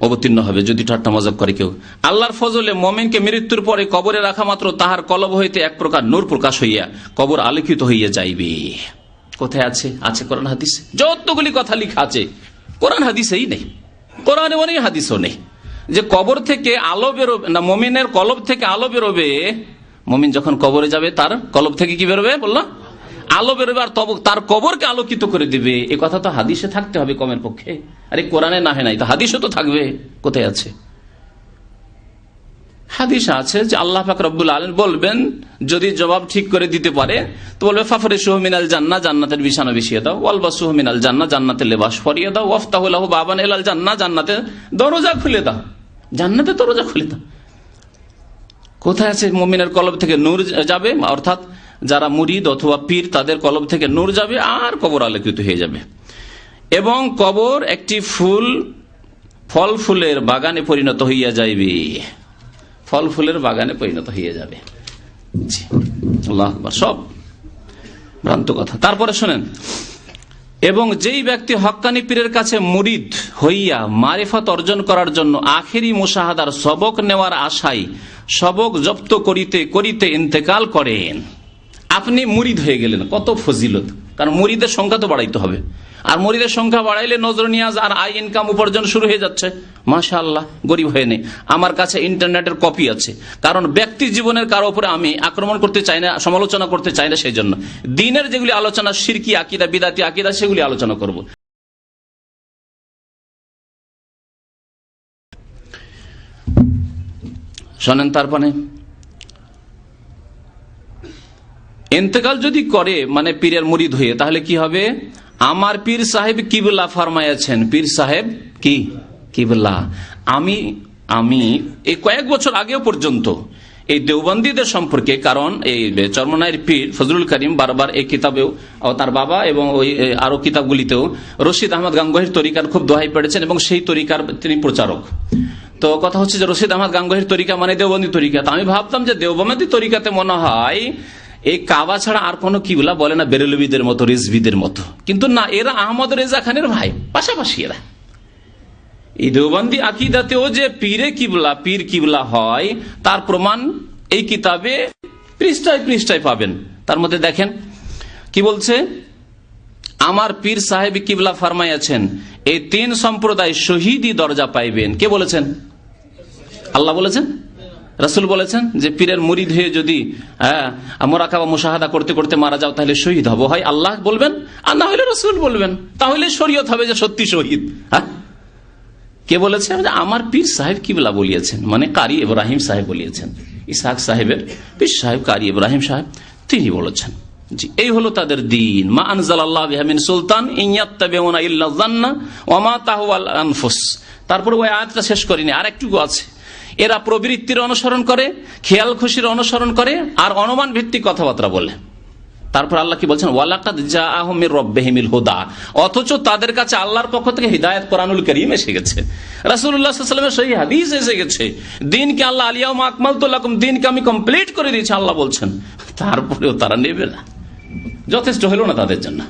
অবতীর্ণ হবে, যদি ঠাট্টা মজাক করে কেউ। আল্লাহর ফজলে মোমেনকে মৃত্যুর পরে কবরে রাখা মাত্র তাহার কলব হইতে এক প্রকার নূর প্রকাশ হইয়া কবর আলোকিত হইয়া যাইবে। কোথায় আছে? আছে কোরআন হাদিস? যতগুলি কথা লিখা আছে, কোরআন হাদিসেই নেই। কোরআনে অনেক হাদিসও নেই। যে কবর থেকে আলো বেরোবে, না, মমিনের কলব থেকে আলো বেরোবে, মমিন যখন কবরে যাবে, তার কলব থেকে কি বেরোবে বলল? আলো বেরোবে আর তব তার কবরকে আলোকিত করে দিবে। এ কথা তো হাদিসে থাকতে হবে কমের পক্ষে। আরে, কোরআনে না হয় নাই, তো হাদিসও তো থাকবে। কোথায় আছে? হাদিস আছে যে আল্লাহ পাক রব্বুল আলম বলবেন, যদি জবাব ঠিক করে দিতে পারে, তো বলবে ফাফরে সুহমিনাল জান্না জান্নাতের বিছানা বিছিয়ে দাও। ওয়ালবা সুহমিনাল জান্না জান্নাতের লেবাস ফরিয়ে দাও। ওয়াফতাহুল্লাহ বাবান এলাল জান্না জান্নাতে দরজা খুলে দাও। জান্নাতে দরজা খুলে দাও। কোথায় আছে মমিনের কলব থেকে নূর যাবে? অর্থাৎ যারা মুরিদ অথবা পীর, তাদের কলব থেকে নূর যাবে, আর কবর আলোকিত হয়ে যাবে। এবং কবর একটি ফুল, ফল ফুলের বাগানে পরিণত হইয়া যাইবে। ফল ফুলের বাগানে পরিণত হইয়া যাবে। সব ভ্রান্ত কথা। তারপরে শোনেন, এবং যেই ব্যক্তি হক্কানি পীরের কাছে মুরিদ হইয়া মারিফত অর্জন করার জন্য আখেরি মুসাহাদার সবক নেওয়ার আশায় সবক জপ্ত করিতে করিতে ইন্তেকাল করেন আপনি মুরিদ হয়ে গেলেন, কত ফজিলত। কারণ মুরিদের সংখ্যা তো বাড়াইতে হবে। আর মুরিদের সংখ্যা বাড়াইলে নজর নিয়াজ আর আই ইনকাম উপার্জন শুরু হয়ে যাচ্ছে। মাশা আল্লাহ গরিব হয়ে নেই আমার কাছে ইন্টারনেটের কপি আছে। কারণ ব্যক্তি জীবনের কারও উপরে আমি আক্রমণ করতে চাই না, সমালোচনা করতে চাই না সেই জন্য দিনের যেগুলি আলোচনা, সিরকি আকিদা, বিদাতি আকিদা, সেগুলি আলোচনা করব। শোনেন তারপরে এতেকাল যদি করে মানে পীরের মুরিদ হয়ে, তাহলে কি হবে? আমার পীর সাহেব কিবুল্লাহ ফরমাইয়াছেন পীর সাহেব কি? কিবুল্লাহ আমি আমি, এই কয়েক বছর আগেও পর্যন্ত এই দেওবন্দীদের সম্পর্কে, কারণ এই চর্মনায়ের পীর ফজলুল করিম বারবার এই কিতাবেও তার বাবা এবং ওই আরও কিতাবগুলিতেও রশিদ আহমদ গাঙ্গহির তরিকার খুব দোহাই পেড়েছেন এবং সেই তরিকার তিনি প্রচারক। তো কথা হচ্ছে যে রশিদ আহমদ গাঙ্গহির তরিকা মানে দেওবন্দি তরিকা। আমি ভাবতাম যে দেওবন্দি তরিকাতে মনে হয় এই কাবা ছাড়া আর কোনো কিবলা বলে না বেরেলবিদের মতো রেজবিদের মতো। কিন্তু না, এরা আহমদ রেজা খানের ভাই, পাশাপাশি এরা। এই দেওবন্দি আকিদাতেও যে পীরে কিবলা, পীর কিবলা হয়, তার প্রমাণ এই কিতাবে পৃষ্ঠায় পৃষ্ঠায় পাবেন। তার মধ্যে দেখেন, কি বলছে? আমার পীর সাহেব কিবলা ফারমাইয়াছেন, এই তিন সম্প্রদায় শহীদি দরজা পাইবেন। কে বলেছেন? আল্লাহ বলেছেন? রাসুল বলেছেন যে পীরের মুরিদ হয়ে যদি হ্যাঁ মোরাকাবা মুশাহাদা করতে করতে মারা যাও, তাহলে শহীদ হব। হয় আল্লাহ বলবেন, আর না হলে রসুল বলবেন। তাহলে শরীয়ত হবে যে সত্যি শহীদ। হ্যাঁ? কে বলেছে? আমার পীর সাহেব কিবলা বলিয়েছেন মানে কারি ইব্রাহিম সাহেব বলিয়েছেন। ইসাক সাহেবের পীর সাহেব কারি ইব্রাহিম সাহেব, তিনি বলেছেন জি এই হলো তাদের দিন। মা আনজাল আল্লাহ বিহামিন সুলতান তারপরে ওই আয়াতটা শেষ করিনি আর একটুকু আছে। এরা প্রবৃত্তির অনুসরণ করে, খেয়াল খুশির অনুসরণ করে, আর অনুমান ভিত্তিক কথাবার্তা বলে। তারপর আল্লাহ কি বলছেন? ওয়ালাকাদ জা অথচ তাদের কাছে আল্লাহর পক্ষ থেকে হৃদায়ত কোরআনুল করিম এসে গেছে। রাসুল্লাহামের সেই হাদিস এসে গেছে। দিনকে আল্লাহ আলিয়া আকমাল তুল্লাকুম দিনকে আমি কমপ্লিট করে দিয়েছি, আল্লাহ বলছেন। তারপরেও তারা নেবে না। যথেষ্ট হলো না তাদের জন্য।